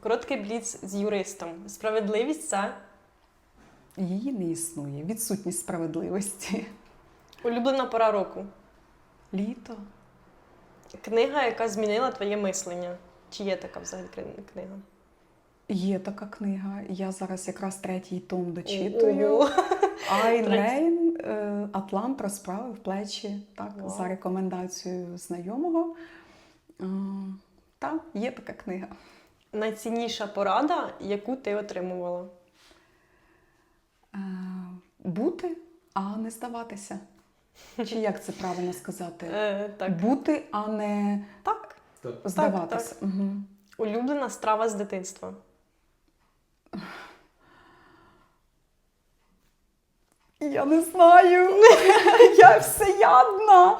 Короткий бліц з юристом. Справедливість це Її не існує. Відсутність справедливості. улюблена пора року. Літо. Книга, яка змінила твоє мислення. Чи є така взагалі книга? Є така книга. Я зараз якраз третій том дочитую. Айн Рейн, е, Атлант розправив плечі. Так, Вау. за рекомендацією знайомого. Е, Та, є така книга. Найцінніша порада, яку ти отримувала. Е, Бути, а не здаватися. Чи як це правильно сказати? Е, так. Бути, а не Так. здаватися. Угу. Улюблена страва з дитинства. Я не знаю. Я всеядна.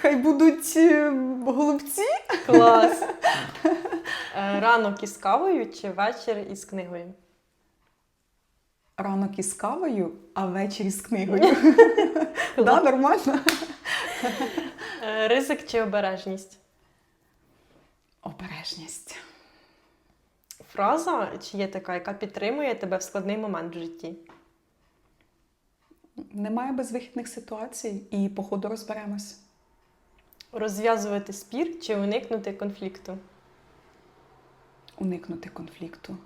Хай будуть е, голубці. Клас. Ранок із кавою чи вечір із книгою? Ранок із кавою, а ввечері з книгою. Да, нормально. Е, Ризик чи обережність? Обережність. Фраза, чи є така, яка підтримує тебе в складний момент в житті? Немає безвихідних ситуацій, і по ходу розберемось. Розв'язувати спір чи уникнути конфлікту? Уникнути конфлікту.